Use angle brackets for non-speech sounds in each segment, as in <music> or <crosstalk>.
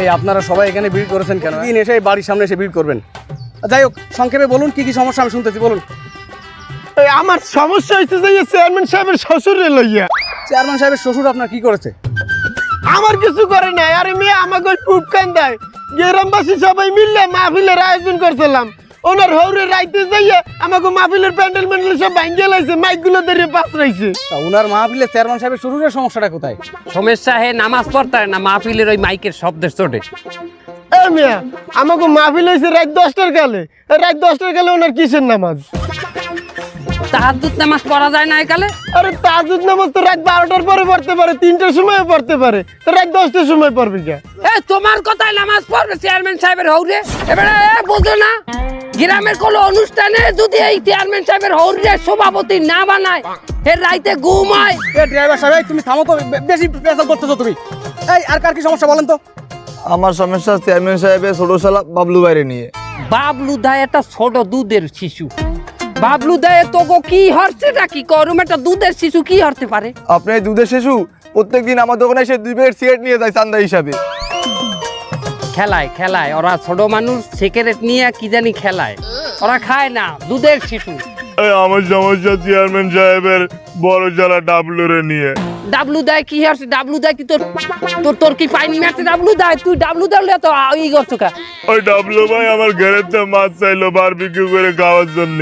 এই আপনারা সবাই এখানে ভিড় করেছেন কেন? দিন এসে বাড়ির সামনে এসে ভিড় করবেন। যাই হোক সংক্ষেপে বলুন কি কি সমস্যা আমি শুনতেছি বলুন। এই আমার সমস্যা হচ্ছে যে চেয়ারম্যান সাহেবের শ্বশুরে লইয়া। চেয়ারম্যান সাহেবের শ্বশুর আপনার কি করেছে? আমার কিছু করে নাই। আরে মেয়ে আমাকে ওই পুপ কান দেয় গ্রামবাসী সবাই মিললে মাহফিলের আয়োজন করছিলাম। ওনার হৌরে রাইতে যাইয়া আমাকে মাহফিলের প্যান্ডেল ম্যান্ডেল সব ভাঙ্গে লাইছে মাইকগুলো ধরে পাস রাইছে তা উনার মাহফিলে চেয়ারম্যান সাহেবের শ্বশুরের সমস্যাটা কোথায়? সমস্যা হে নামাজ পড়তে না মাহফিলের ওই মাইকের শব্দের চোটে। এ মিয়া আমাকে মাহফিল হয়েছে রাত দশটার কালে। রাত দশটার কালে ওনার কিসের নামাজ? তাহাজুদ নামাজ পড়া যায় না একালে? আরে তাজুদ নামাজ তো রাত বারোটার পরে পড়তে পারে তিনটার সময় পড়তে পারে। তো রাত দশটার সময় পড়বে কে? এ তোমার কথায় নামাজ পড়বে চেয়ারম্যান সাহেবের হৌরে? এবারে এ বুঝো না। গ্রামের কোনো অনুষ্ঠানে যদি এই চেয়ারম্যান সাহেবের হৌরে সভাপতি না বানায় এর রাইতে ঘুমায়। এ ড্রাইভার সাহেব তুমি থামো তো বেশি পেশাল করতেছো তুমি। এই আর কার কি সমস্যা বলেন তো? আমার সমস্যা চেয়ারম্যান সাহেবের ছোট শালা বাবলু বাইরে নিয়ে। বাবলু দায় একটা ছোট দুধের শিশু। বাবলু দায় তোকে কি হরছে নাকি করুম? একটা দুধের শিশু কি হরতে পারে? আপনি দুধের শিশু প্রত্যেকদিন আমার দোকানে এসে দুই প্যাকেট সিগারেট নিয়ে যায় চান্দা হিসাবে। খেলায় খেলায়। ওরা ছোট মানুষ সিগারেট নিয়ে কি জানি খেলায়। ওরা খায় না দুধের শিশু। আমার সমস্যা চেয়ারম্যান সাহেবের বড় জ্বালা ডাবলুরে নিয়ে। ডাবলু দেয় কি হচ্ছে ডাবলু দেয় কি তোর তোর তোর কি পাইনি মারছে ডাবলু দেয়? তুই ডাবলু দেয় তো ই করছ কা? ওই ডাবলু ভাই আমার ঘরের তো মাছ চাইলো বারবিকিউ করে খাওয়ার জন্য।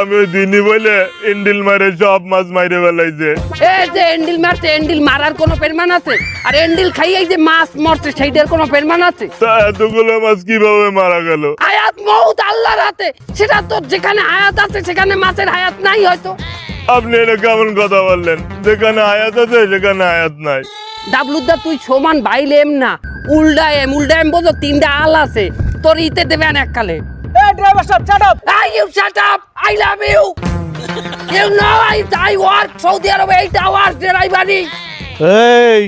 আমি ওই দিনই বলে ইন্ডিল মারে সব মাছ মাইরে ফেলাইছে। এ যে এন্ডিল মারছে এন্ডিল মারার কোনো পেরমান আছে? আর এন্ডিল খাইয়ে যে মাছ মরছে সেইটার কোনো পেরমান আছে? তা এতগুলো মাছ কীভাবে মারা গেল? আয়াত মৌত আল্লাহর হাতে সেটা তো যেখানে আয়াত আছে সেখানে মাছের আয়াত নাই হয়তো। আপনি এটা কেমন কথা বললেন? যেখানে আয়াত আছে সেখানে আয়াত নাই। ডাবলুদা তুই সমান বাইলে এম না। উল্টা এম উল্টা এম বোঝো তিনটা আল আছে। তোর ইতে দেবেন এককালে। এই ড্রাইভার সাহেব shut up Hey, you shut up! I love you! <laughs> You know I, I work Saudi Arabia eight hours ড্রাইভারি এই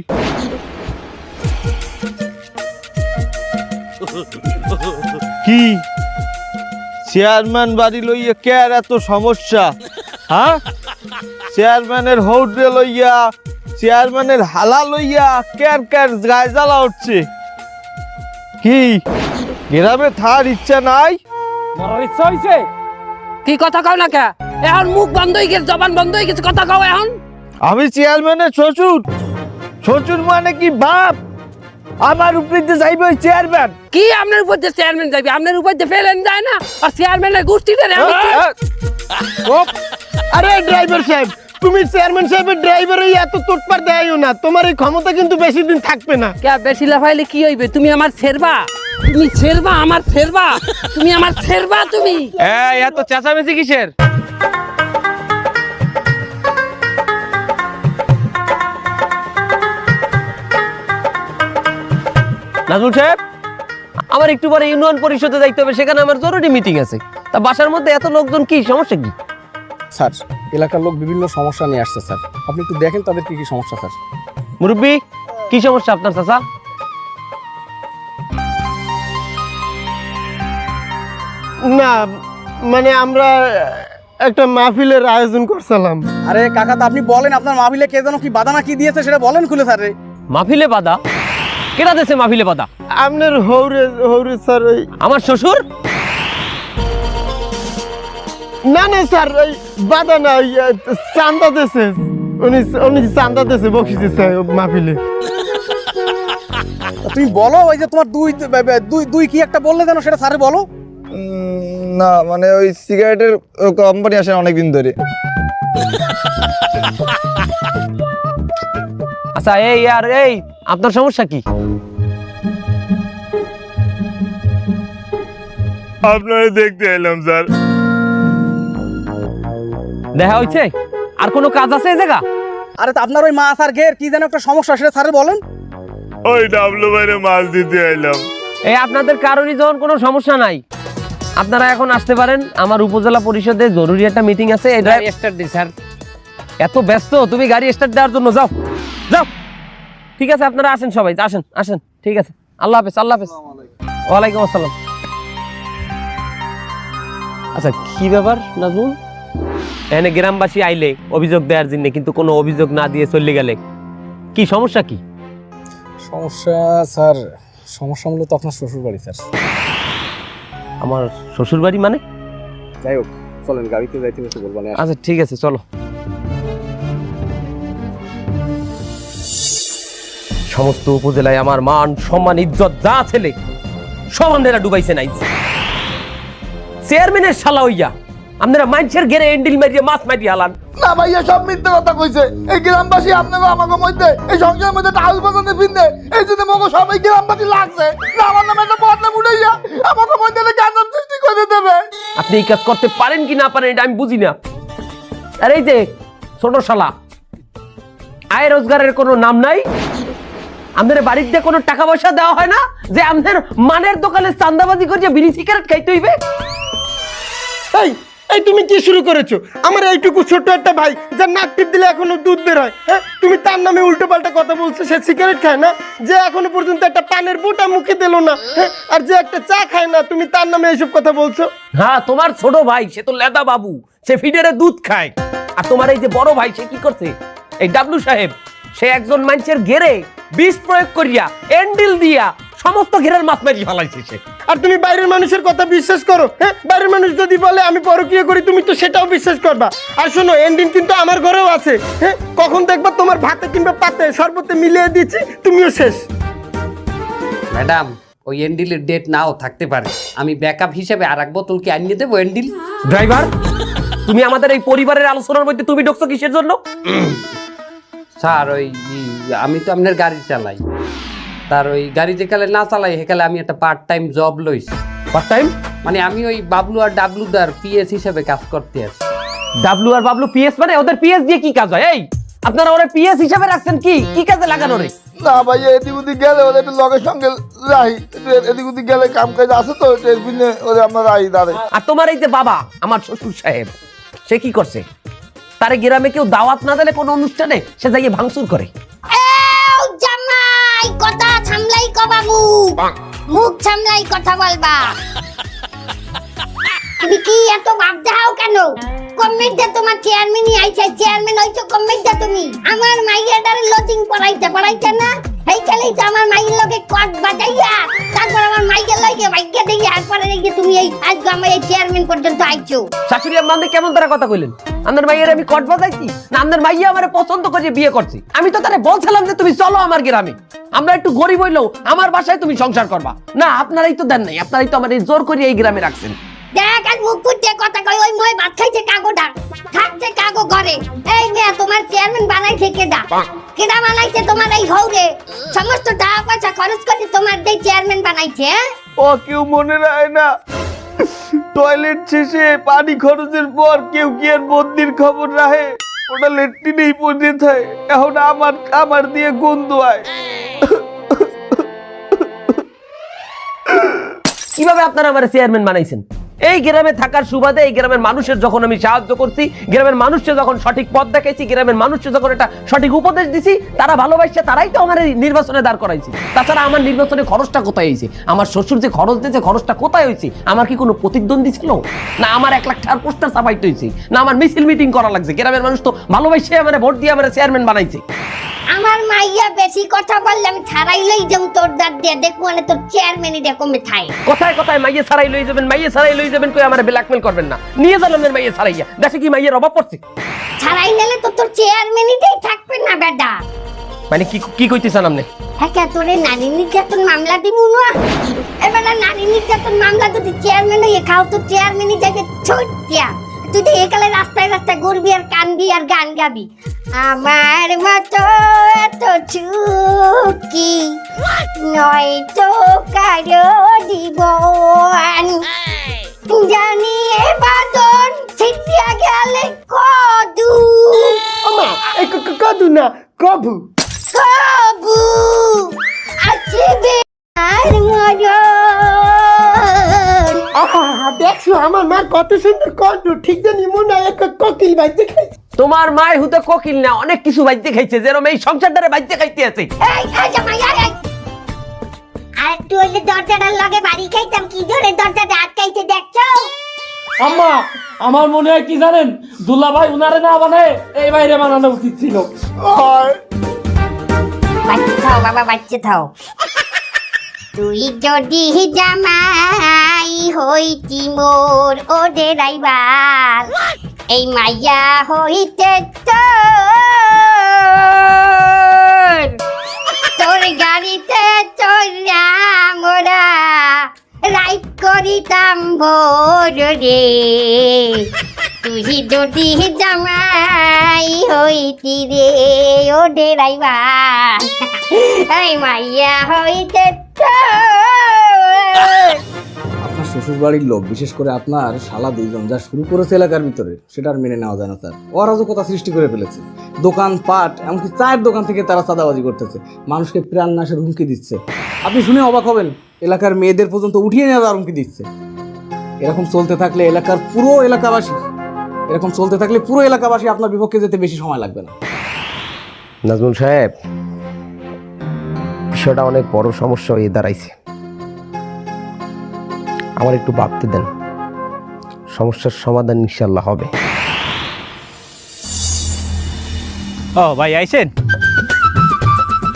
কি চেয়ারম্যান বাড়ি লইয়া কে আর এত সমস্যা হ্যাঁ চেয়ারম্যানের হৌডে লইয়া চেয়ারম্যানের হালা লইয়া কের কের গায়ে জ্বালা উঠছে কি গ্রামে থার ইচ্ছা নাই মরার ইচ্ছা হইছে? কি কথা কও না কে? এখন মুখ বন্ধ হয়ে গেছে জবান বন্ধ হয়ে গেছে কথা কও এখন। আমি চেয়ারম্যানের শ্বশুর। শ্বশুর মানে কি বাপ? আমার উপরে দিয়ে যাইবে ওই চেয়ারম্যান কি আপনার উপর যে চেয়ারম্যান যাবে আপনার উপর যে ফেলেন যায় না? আর চেয়ারম্যানের গোষ্ঠীটা আরে ড্রাইভার সাহেব তুমি চেয়ারম্যান সাহেবের ড্রাইভার এই এত তোটপার দেয়ও না। তোমার এই ক্ষমতা কিন্তু বেশি দিন থাকবে না। কে বেশি লাফাইলে কি হইবে? তুমি আমার ছেড়বা তুমি ছেড়বা আমার ছেড়বা। তুমি আমার ছেড়বা তুমি। এই এত চেঁচামেচি কিসের? নাজমুল সাহেব আমার একটু পরে ইউনিয়ন পরিষদে যাইতে হবে সেখানে আমার জরুরি মিটিং আছে। তা বাসার মধ্যে এত লোকজন কি সমস্যা কি? স্যার এলাকার লোক বিভিন্ন সমস্যা নিয়ে আসছে স্যার। আপনি একটু দেখেন তাদের কি কি সমস্যা স্যার। মুরব্বী কি সমস্যা আপনার চাচা? না মানে আমরা একটা মাহফিলের আয়োজন করছিলাম। আরে কাকা তা আপনি বলেন আপনার মাহফিলে কে যেন কি বাধা না কি দিয়েছে সেটা বলেন খুলে স্যার। মাহফিলে বাধা? কেটা দেশে মাহফিলে বাধা? আপনার হৌরে হৌরে স্যার ওই আমার শ্বশুর? না না স্যার ওই বাধা না ওই চান্দা দেশে উনি উনি চান্দা দেশে বসেছে স্যার মাহফিলে। তুমি বলো ওই যে তোমার দুই দুই দুই কি একটা বললে যেন সেটা স্যারে বলো? না মানে ওই সিগারেটের কোম্পানি আসে অনেকদিন ধরে। আচ্ছা এই আর এই আপনার সমস্যা কি? আপনারা দেখতে এলাম স্যার। দেখা হয়েছে আর কোনো কাজ আছে এই জায়গা? আরে তা আপনার ওই মাছ আর ঘের কি যেন একটা সমস্যা সেটা স্যারে বলেন। ওই ডাবলু ভাইরে মাছ দিতে এলাম। এই আপনাদের কারোরই যখন কোনো সমস্যা নাই। আপনারা এখন আসতে পারেন আমার উপজেলা পরিষদে জরুরি একটা মিটিং আছে এটা স্টার্ট দি স্যার। এত ব্যস্ত তুমি গাড়ি স্টার্ট দেওয়ার জন্য যাও যাও। ঠিক আছে আপনারা আসেন সবাই আসেন আসেন ঠিক আছে। আল্লাহ হাফেজ আল্লাহ হাফেজ। ওয়ালাইকুম আসসালাম। আচ্ছা কি ব্যাপার নাজমুল? এখানে গ্রামবাসী আইলে অভিযোগ দেওয়ার জন্য কিন্তু কোনো অভিযোগ না দিয়ে চলে গেলে কি সমস্যা কি? সমস্যা স্যার সমস্যা মূলত আপনার শ্বশুর বাড়ি স্যার। আমার শ্বশুর বাড়ি মানে? যাই হোক চলেন গাড়িতে যাইতে বসে বলব আচ্ছা ঠিক আছে চলো। সমস্ত উপজেলায় আমার মান সম্মান ইজ্জত যা ছেলে সমানেরা ডুবাইছে নাই। চেয়ারম্যানের শালা হইয়া আপনারা মানুষের ঘেরে এন্ডিল মারিয়ে মাছ মারিয়ে হালান। না ভাইয়া সব মিথ্যে কথা কইছে। এই গ্রামবাসী আপনাকে আমাকে মধ্যে এই সংসারের মধ্যে টাউল বাজাতে ফিরতে এই জন্য মগো সবাই গ্রামবাসী লাগছে। না আমার নামে একটা বদনাম উঠাইয়া আমাকে মধ্যে কেন সৃষ্টি করে দেবে। আপনি এই কাজ করতে পারেন কি না পারেন এটা আমি বুঝি না। আর এই যে ছোট শালা আয় রোজগারের কোনো নাম নাই। আমাদের বাড়িতে কোনো টাকা পয়সা দেওয়া হয় না? যে আমাদের মানের দোকানে চান্দাবাজি করিয়া বিড়ি সিগারেট খাইতে হইবে? এই এই, তুমি কি শুরু করেছ? আমার এইটুকু ছোট্ট একটা ভাই, যার নাক টিপ দিলে এখনও দুধ বের হয় হ্যাঁ? তুমি তার নামে উল্টো পাল্টা কথা বলছো, সে সিগারেট খায় না? যে এখনও পর্যন্ত একটা পানের বুটা মুখে দিল না হ্যাঁ? আর যে একটা চা খায় না, তুমি তার নামে এইসব কথা বলছো? হ্যাঁ তোমার ছোট ভাই, সে তো লেদা বাবু, সে ফিডারে দুধ খায়। আর তোমার এই যে বড় ভাই, সে কি করছে? এই ডাবলু সাহেব, সে একজন মানুষের ঘেরে বিষ প্রয়োগ করিয়া, এন্ডিল দিয়া সমস্ত ঘেরের মাছ মারি ফেলাইছে সে। আর তুমি বাইরের মানুষের কথা বিশ্বাস করো হ্যাঁ? বাইরের মানুষ যদি বলে আমি পরকীয় করি তুমি তো সেটাও বিশ্বাস করবা। আর শোনো এন্ডিং কিন্তু আমার ঘরেও আছে হ্যাঁ? কখন দেখবা তোমার ভাতে কিংবা পাতে সর্বতে মিলিয়ে দিচ্ছি তুমিও শেষ। ম্যাডাম ওই এন্ডিলের ডেট নাও থাকতে পারে। আমি ব্যাকআপ হিসেবে আর এক বোতল কি আনিয়ে দেবো এন্ডিল ড্রাইভার তুমি আমাদের এই পরিবারের আলোচনার মধ্যে তুমি ঢুকছো কিসের জন্য? স্যার ওই আমি তো আপনার গাড়ি চালাই। তার ওই গাড়ি যেকালে না চালাই সেকালে আমি একটা পার্ট টাইম জব লইছি। ফার্স্ট টাইম মানে আমি ওই বাবলু আর ডাবলু দার পিএস হিসেবে কাজ করতে আছি। ডাবলু আর বাবলু পিএস মানে ওদের পিএস দিয়ে কি কাজ হয়? এই আপনারা ওরা পিএস হিসাবে রাখছেন কি? কি কাজে লাগানো রে? না ভাইয়া এদিক ওদিক গেলে ওদের একটু লগের সঙ্গে রাহি। এদিক ওদিক গেলে কাম কাজ আছে তো জন্য ওদের আমরা রাহি দাঁড়ে আর তোমার এই যে বাবা আমার শ্বশুর সাহেব সে কি করছে? তারে গ্রামে কেউ দাওয়াত না দিলে কোনো অনুষ্ঠানে সে যাইয়ে ভাঙচুর করে। এও জামাই কথা মুখ। সামলাই কথা বলবা। তুমি কি এত ভাব দাও কেন? কমেন্ট তোমার চেয়ারম্যানই আইছে চেয়ারম্যান হইছো কমেন্ট তুমি। আমার মাইয়াটারে লজিং পড়াইতে পড়াইতে না? এই তো আমার মাইয়ের লগে কট বাজাইয়া, তারপর আমার এই যে তুমি এই আমার এই চেয়ারম্যান পর্যন্ত আইছো। শাশুড়ি কেমন তারা কথা কইলেন? মাইয়ের আমি কট বাজাইছি, না আপনার মাইয়া আমার পছন্দ করে বিয়ে করছি। আমি তো তারে বলছিলাম যে তুমি চলো আমার গ্রামে। আমরা একটু গরিব হইলেও আমার বাসায় তুমি সংসার করবা। না, আপনারাই তো দেন নাই, আপনারাই তো আমার এই জোর করে এই গ্রামে রাখছেন। দেখ আজ মুখ ফুটে কথা কই ওই মই ভাত খাইছে কাগো ডাক থাকছে কাগো ঘরে। এই মেয়ে তোমার চেয়ারম্যান বানাইছে কেডা? কেডা বানাইছে তোমার এই হৌরে সমস্ত টাকা পয়সা খরচ করে তোমার দেই চেয়ারম্যান বানাইছে হ্যাঁ? ও কেউ মনে রাখে না। টয়লেট শেষে পানি খরচের পর কেউ কি আর বন্দির খবর রাখে? ওটা লেট্রিনেই পড়ে থাকে এখন আমার আমার দিয়ে গন্ধ হয় কীভাবে আপনারা আমার চেয়ারম্যান বানাইছেন? এই গ্রামে থাকার সুবাদে এই গ্রামের মানুষের যখন আমি সাহায্য করছি গ্রামের মানুষকে যখন সঠিক পথ দেখাইছি গ্রামের মানুষকে যখন একটা সঠিক উপদেশ দিছি তারা ভালোবাসছে তারাই তো আমার নির্বাচনে দাঁড় করাইছে। তাছাড়া আমার নির্বাচনে খরচটা কোথায় হয়েছে? আমার শ্বশুর যে খরচ দিয়েছে খরচটা কোথায় হয়েছে? আমার কি কোনো প্রতিদ্বন্দ্বী ছিল? না আমার এক লাখ টাকার পোস্টার ছাপাইতে হয়েছে? না আমার মিছিল মিটিং করা লাগছে? গ্রামের মানুষ তো ভালোবাসে আমার ভোট দিয়ে আমার চেয়ারম্যান বানাইছে। আমার মাইয়া বেশি কথা বললে আমি ছাড়াইলেই যাও তোর দাঁত দিয়ে। দেখব মানে তোর চেয়ারম্যানই দেখো থাই কোথায় কোথায় মাইয়ে সারাই লই যাবেন মাইয়ে সারাই লই যাবেন কই আমার ব্ল্যাকমেল করবেন না। নিয়ে যাবেন মাইয়ে সারাইয়া দেশে কি মাইয়ের অভাব পড়ছে? ছাড়াই নিলে তো তোর চেয়ারম্যানই থাকবে না বেটা। মানে কি কি কইতেছেন আপনি? হ্যাঁ তোরে নারী নির্যাতন মামলা দিব না? এবার নারী নির্যাতন মামলা যদি চেয়ারম্যান হয়ে খাও তো চেয়ারম্যানই যাবে ছোটিয়া তুই তো একালে রাস্তায় রাস্তায় ঘুরবি আর কানবি আর গান গাবি। আমার মতো এত চুকি নয় তো কারও জীবন জানিয়ে বাদন ছিটিয়া গেলে কদু। কদু না কবু। কবু। মরণ। আহা দেখছ আমার মার কত সুন্দর কণ্ঠ ঠিক জানি মনে হয় এক কোকিল বাজে খাইছে। তোমার মায় হুতে কোকিল না অনেক কিছু বাইতে খাইছে যেরকম এই সংসারটারে বাইতে খাইতে আছে। এই ওই যে দরজাটার লগে বাড়ি খাইতাম কি ধরে দরজাটা আটকাইছে দেখছ? আম্মা আমার মনে হয় কি জানেন? দুল্লা ভাই উনারে না বানায় এই বাইরে বানানো উচিত ছিল। বাচ্চা থাও বাবা বাচ্চা থাও। তুই যদি জামাই হইতি মোর ও ড্রাইভার এই মাইয়া হইতে তোর ভোর রে। তুই যদি জামাই হইতি রে, ও এই মাইয়া হইতে আপনার শ্বশুর বাড়ির লোক, বিশেষ করে আপনার শালা দুইজন, যা শুরু করেছে এলাকার ভিতরে, সেটা আর মেনে নেওয়া যায় না স্যার অরাজকতা সৃষ্টি করে ফেলেছে। দোকান পাট, এমনকি চায়ের দোকান থেকে তারা চাঁদাবাজি করতেছে। মানুষকে প্রাণ নাশের হুমকি দিচ্ছে। আপনি শুনে অবাক হবেন, এলাকার মেয়েদের পর্যন্ত উঠিয়ে নেওয়া হুমকি দিচ্ছে। এরকম চলতে থাকলে এলাকার পুরো এলাকাবাসী এরকম চলতে থাকলে পুরো এলাকাবাসী আপনার বিপক্ষে যেতে বেশি সময় লাগবে না। নাজমুল সাহেব বিষয়টা অনেক বড় সমস্যা হয়ে দাঁড়াইছে। আমার একটু ভাবতে দেন সমস্যার সমাধান ইনশাল্লাহ হবে। ও ভাই আইছেন?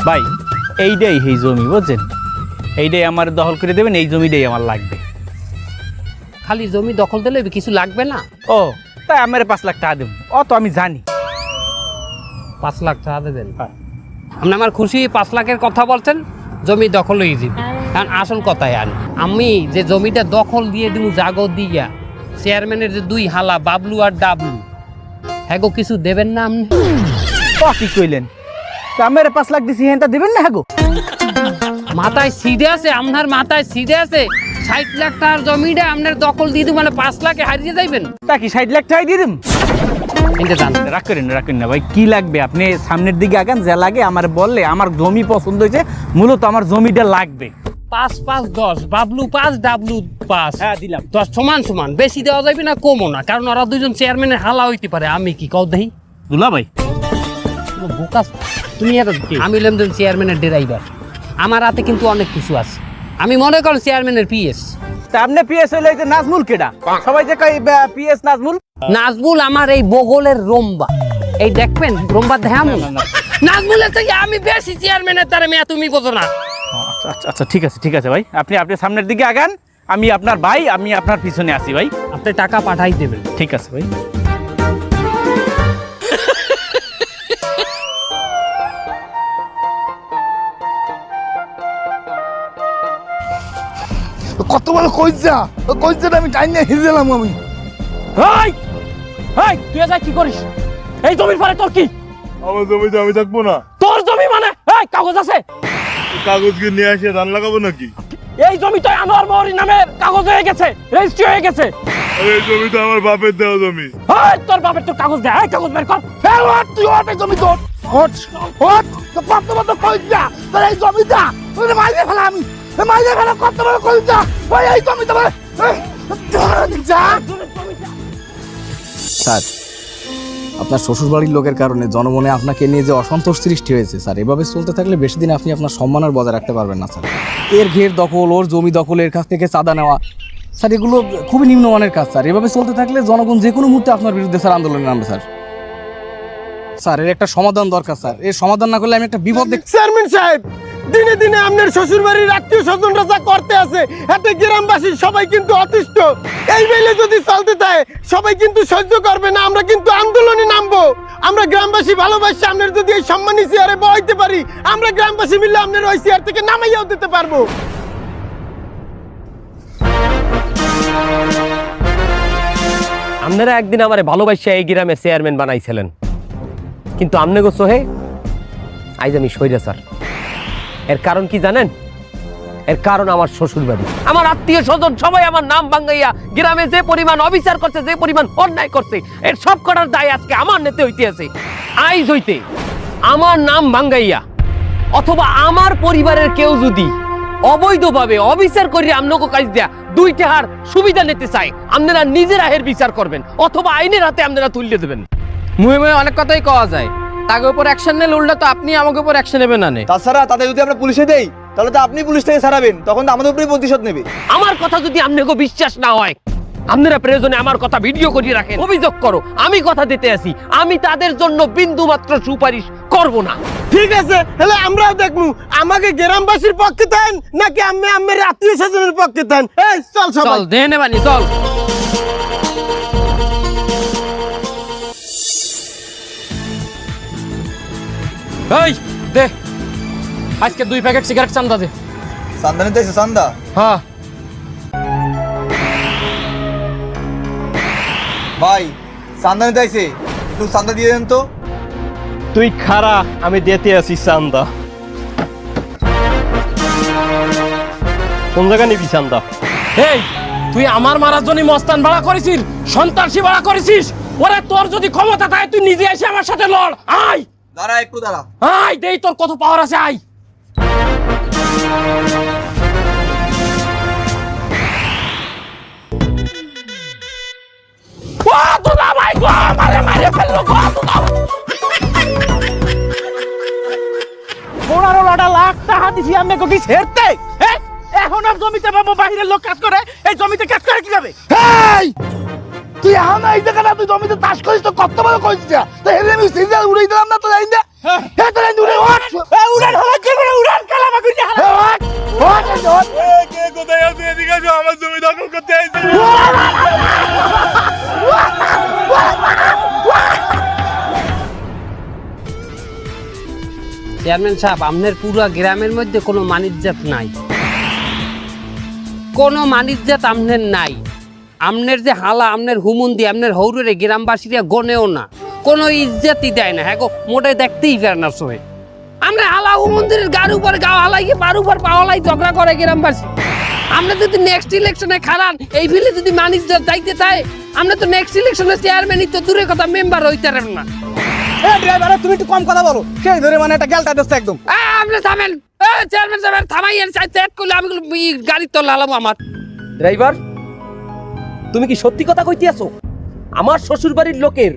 ভাই এইটাই এই জমি বুঝছেন? এইটাই আমার দখল করে দেবেন এই জমিটাই আমার লাগবে। খালি জমি দখল দিলে কিছু লাগবে না? ও তাই আমার পাঁচ লাখ টাকা দেবো। অত আমি জানি। পাঁচ লাখ টাকা দেবেন আপনি আমার খুশি পাঁচ লাখের কথা বলছেন জমি দখল হয়ে যাবে। কারণ আসল কথাই আন আমি যে জমিটা দখল দিয়ে দিব জাগো দিয়া চেয়ারম্যানের যে দুই হালা বাবলু আর ডাবলু হ্যাগো কিছু দেবেন না আপনি? কি কইলেন? তা আমার পাঁচ লাখ দিছি হ্যাঁ দেবেন না গো মাথায় সিধে আছে আপনার মাথায় সিধে আছে। ষাট লাখ টাকার জমিটা আপনার দখল দিয়ে দিব মানে পাঁচ লাখে হারিয়ে যাইবেন। তা কি ষাট লাখ টাকা দিয়ে দিম? কিন্তু জান। রাগ করেন না, রাগ করেন না ভাই কি লাগবে? আপনি সামনের দিকে আগান যা লাগে আমার বললে আমার জমি পছন্দ হয়েছে মূলত আমার জমিটা লাগবে। পাঁচ পাঁচ দশ বাবলু পাঁচ ডাবলু পাঁচ। হ্যাঁ দিলাম। দশ সমান সমান বেশি দেওয়া যাবে না কমও না কারণ ওরা দুজন চেয়ারম্যানের হালা হইতে পারে আমি কি কও দেহি দুলা ভাই। বোকাস তুমি এত আমি হলাম চেয়ারম্যানের ড্রাইভার আমার হাতে কিন্তু অনেক কিছু আছে। আমি মনে করেন চেয়ারম্যানের পিএস। তা আপনি পিএস হইলে এই যে নাজমুল কেডা? সবাই যে কই পিএস নাজমুল? নাজমুল আমার এই বগলের রম্বা। এই দেখবেন রম্বা দেখাম নাজমুলের থেকে আমি বেশি চেয়ারম্যানের তারে মেয়া তুমি বোঝো না। আচ্ছা আচ্ছা আচ্ছা ঠিক আছে ঠিক আছে ভাই। আপনি আপনি সামনের দিকে আগান। আমি আপনার ভাই আমি আপনার পিছনে আছি ভাই। আপনি টাকা পাঠাই দেবেন। ঠিক আছে ভাই। কত বড় কইছা কইছাটা আমি টাইম নিয়ে হিরে দিলাম আমি। এই এই তুই যা কি করিস? এই জমির পরে তোর কি? আমার জমিতে আমি থাকব না। তোর জমি মানে? এই কাগজ আছে? কাগজ কি নিয়ে আসে ধান লাগাবো নাকি? এই জমি তো আনোয়ার মহরি নামে কাগজ হয়ে গেছে রেজিস্ট্রি হয়ে গেছে। এই জমি তো আমার বাপের দেওয়া জমি। এই তোর বাপের তো কাগজ দে এই কাগজ বের কর। ফের ওঠ তুই এই জমি তোর। ওঠ ওঠ তো কত বড় কইছা তোর এই জমিটা তুই মাইরে ফেলা আমি। মাইরে ফেলা কত বড় কইছা ওই এই জমি তোমার যা। স্যার আপনার শ্বশুরবাড়ির লোকের কারণে জনমনে আপনাকে নিয়ে যে অসন্তোষ সৃষ্টি হয়েছে স্যার এভাবে চলতে থাকলে বেশি দিন আপনি আপনার সম্মান আর বজায় রাখতে পারবেন না স্যার। এর ঘের দখল ওর জমি দখল এর কাছ থেকে চাঁদা নেওয়া স্যার এগুলো খুবই নিম্নমানের কাজ স্যার। এভাবে চলতে থাকলে জনগণ যে কোনো মুহূর্তে আপনার বিরুদ্ধে স্যার আন্দোলনে নামবে স্যার। স্যার এর একটা সমাধান দরকার স্যার। এর সমাধান না করলে আমি একটা বিপদ দেখ চেয়ারম্যান সাহেব দিনে দিনে আপনার শ্বশুর বাড়ির আত্মীয় স্বজনরা যা করতে আছে, এতে গ্রামবাসী সবাই কিন্তু অতিষ্ঠ। এই বেলে যদি চলতে থাকে, সবাই কিন্তু সহ্য করবে না, আমরা কিন্তু আন্দোলনে নামবো। আমরা গ্রামবাসী ভালোবাসি, আপনার যদি এই সম্মানী চেয়ারে বইতে পারি, আমরা গ্রামবাসী মিলে আপনার ওই চেয়ার থেকে নামাইয়াও দিতে পারব। আপনারা একদিন আমার ভালোবাসা এই গ্রামের চেয়ারম্যান বানাইছিলেন। কিন্তু আমনে গো সোহে আইজ আমি সইরা স্যার এর কারণ কি জানেন? এর কারণ আমার শ্বশুর বাড়ি আমার আত্মীয় স্বজন সবাই আমার নাম বাঙ্গাইয়া গ্রামে যে পরিমাণ অবিচার করছে, যে পরিমাণ অন্যায় করছে, এর সব করার দায় আজকে আমার নেতে হইতে আছে আইজ হইতে আমার নাম বাঙ্গাইয়া অথবা আমার পরিবারের কেউ যদি অবৈধভাবে অবিচার করে আমনকে কাজ দেয়া দুই টাকার সুবিধা নিতে চাই আপনারা নিজেরা এর বিচার করবেন, অথবা আইনের হাতে আপনারা তুলে দেবেন। মুহে মুহে অনেক কথাই কওয়া যায়। তাকে উপর অ্যাকশন নিলে উল্টা তো আপনি আমাকে উপর অ্যাকশন নেবেন না নে। তাছাড়া তাদের যদি আমরা পুলিশে দেই তাহলে তো আপনি পুলিশ থেকে ছাড়াবেন তখন তো আমাদের উপরেই প্রতিশোধ নেবে। আমার কথা যদি আপনাকে বিশ্বাস না হয় আপনারা প্রয়োজনে আমার কথা ভিডিও করিয়ে রাখেন। অভিযোগ করো আমি কথা দিতে আসি আমি তাদের জন্য বিন্দু মাত্র সুপারিশ করব না। ঠিক আছে তাহলে আমরাও দেখব আমাকে গ্রামবাসীর পক্ষে দেন নাকি আমি আমার আত্মীয় স্বজনের পক্ষে দেন এই চল সবাই। চল দে নেবানি চল। এই দে। আজকে দুই প্যাকেট সিগারেট চান্দা দে। চান্দা নিতে চান্দা? হ্যাঁ। ভাই চান্দা নিতে আইছে একটু চান্দা দিয়ে দেন তো। তুই খারা আমি দিতে আছি চান্দা। কোন জায়গা নিবি চান্দা? এই তুই আমার মারার জন্য মস্তান ভাড়া করেছিস সন্ত্রাসী ভাড়া করেছিস? ওরে তোর যদি ক্ষমতা থাকে তুই নিজে এসে আমার সাথে লড়। আয়! দাঁড়া, একটু দাঁড়া। আয়, দেই তোর কত পাওয়ার আছে, আয়। এখন আর জমিতে বাবু বাইরের লোক কাজ করে, এই জমিতে কাজ করে কীভাবে? তুই এখন এই জায়গাটা তুই জমিতে চাষ করিস তো কত বড় করিস তো হেলে আমি সিরিয়াল উড়াই দিলাম না তো লাইন দে। হে তো লাইন উড়ে ওঠ উড়ান হলো কি করে উড়ান কালামা করি হে ওঠ ওঠ ওঠ কে কোথায় আছে? এদিকে আসো আমার জমি দখল করতে আইছে। চেয়ারম্যান সাহেব আপনার পুরো গ্রামের মধ্যে কোনো মানিজ্জাত নাই। কোনো মানিজ্জাত আপনার নাই। আমনের যে হালা আমনের হুমুন্দি আমনের হৌরে গ্রামবাসীরা গনেও না। কোনো ইজ্জাতই দেয় না। হ্যাঁ গো মোটে দেখতেই পারে না সবাই। আমরা হালা হুমন্দিরের গার উপর গা হালাই পার উপর পাওয়ালাই ঝগড়া করে গ্রামবাসী। আমরা যদি নেক্সট ইলেকশনে খারান এই ফিলে যদি মানিজ্জাত যাইতে চাই আমরা তো নেক্সট ইলেকশনে চেয়ারম্যানই তো দূরের কথা মেম্বার হইতে পারব না। ড্রাইভার তুমি একটু কম কথা বলো। সেই ধরে মানে গেলটা দিচ্ছে একদম। আপনি থামেন। চেয়ারম্যান সাহেব থামাই করলে আমি ই গাড়ি তো লালাম আমার। ড্রাইভার তুমি কি সত্যি কথা কইতে আছো? আমার শ্বশুর বাড়ির লোকের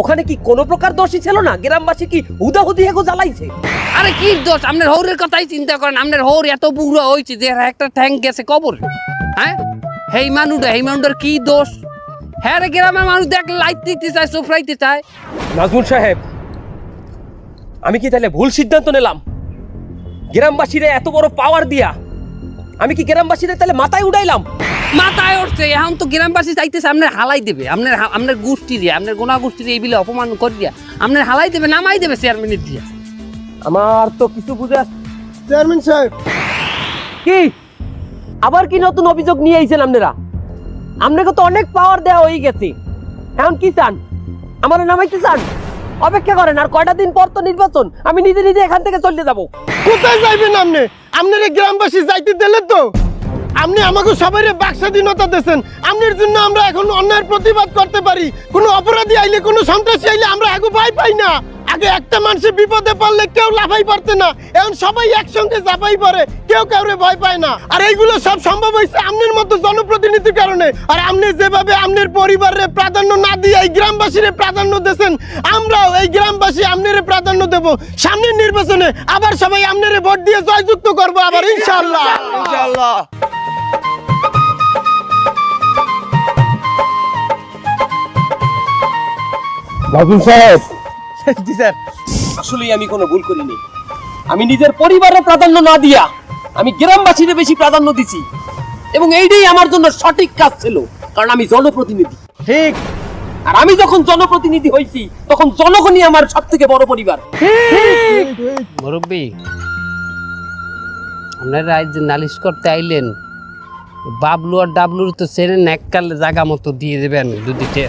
ওখানে কি কোনো প্রকার দোষই ছিল না? গ্রামবাসী কি হুদাহুদি এগো জ্বালাইছে? আরে কি দোষ? আপনার হৌরের কথাই চিন্তা করেন। আপনার হৌর এত বুড়ো হয়েছে যে একটা ট্যাঙ্ক গেছে কবর। হ্যাঁ? হেই মানুষটা হেই মানুষটার কি দোষ? হ্যাঁ রে গ্রামের মানুষ দেখ লাইট দিতে চায় সোফরাইতে চায়। নাজমুল সাহেব আমি কি তাহলে ভুল সিদ্ধান্ত নিলাম? গ্রামবাসীরা এত বড় পাওয়ার দিয়া আমি কি গ্রামবাসীরা তাহলে মাথায় উড়াইলাম মাথায় উঠছে এখন তো গ্রামবাসী চাইতেছে আপনার হালাই দেবে আপনার আপনার গোষ্ঠী দিয়ে আপনার গোনা গোষ্ঠী দিয়ে এই বিলে অপমান করে দিয়া আপনার হালাই দেবে নামাই দেবে চেয়ারম্যানের দিয়ে। আমার তো কিছু বুঝে চেয়ারম্যান সাহেব। কি? আবার কি নতুন অভিযোগ নিয়ে আইছেন আপনারা? আপনাকে তো অনেক পাওয়ার দেওয়া হয়ে গেছে। এখন কি চান? আমার নামাইতে চান? অপেক্ষা করেন আর কয়টা দিন পর তো নির্বাচন আমি নিজে নিজে এখান থেকে চলে যাব। কোথায় যাইবেন আপনি? আপনার গ্রামবাসী যাইতে দিলে তো? আপনি আমাকে সবাই বাকস্বাধীনতা দিয়েছেন। আপনার জন্য আমরা এখন অন্যায়ের প্রতিবাদ করতে পারি। কোনো অপরাধী আইলে, কোনো সন্ত্রাসী আইলে আমরা এখন ভয় পাই না। আগে একটা মানুষের বিপদে পড়লে কেউ লাফাই পারতে না। এখন সবাই একসঙ্গে চাপাই পড়ে কেউ কাউরে ভয় পায় না। আর এইগুলো সব সম্ভব হয়েছে আপনার মতো জনপ্রতিনিধির কারণে। আর আপনি যেভাবে আপনার পরিবারের প্রাধান্য না দিয়ে এই গ্রামবাসীর প্রাধান্য দিয়েছেন আমরাও এই গ্রামবাসী আপনার প্রাধান্য দেব। সামনের নির্বাচনে আবার সবাই আপনার ভোট দিয়ে জয়যুক্ত করব আবার ইনশাআল্লাহ। ইনশাআল্লাহ। নাজমুল সাহেব জি স্যার। আসলেই আমি কোনো ভুল করিনি। আমি নিজের পরিবারের প্রাধান্য না দিয়া আমি গ্রামবাসীদের বেশি প্রাধান্য দিছি। এবং এইটাই আমার জন্য সঠিক কাজ ছিল কারণ আমি জনপ্রতিনিধি। ঠিক। আর আমি যখন জনপ্রতিনিধি হয়েছি তখন জনগণই আমার সব থেকে বড় পরিবার। মুরব্বী আপনারা আজ যে নালিশ করতে আইলেন বাবলু আর ডাবলুর তো সেরে নেককালে জায়গা মতো দিয়ে দেবেন যদি টে-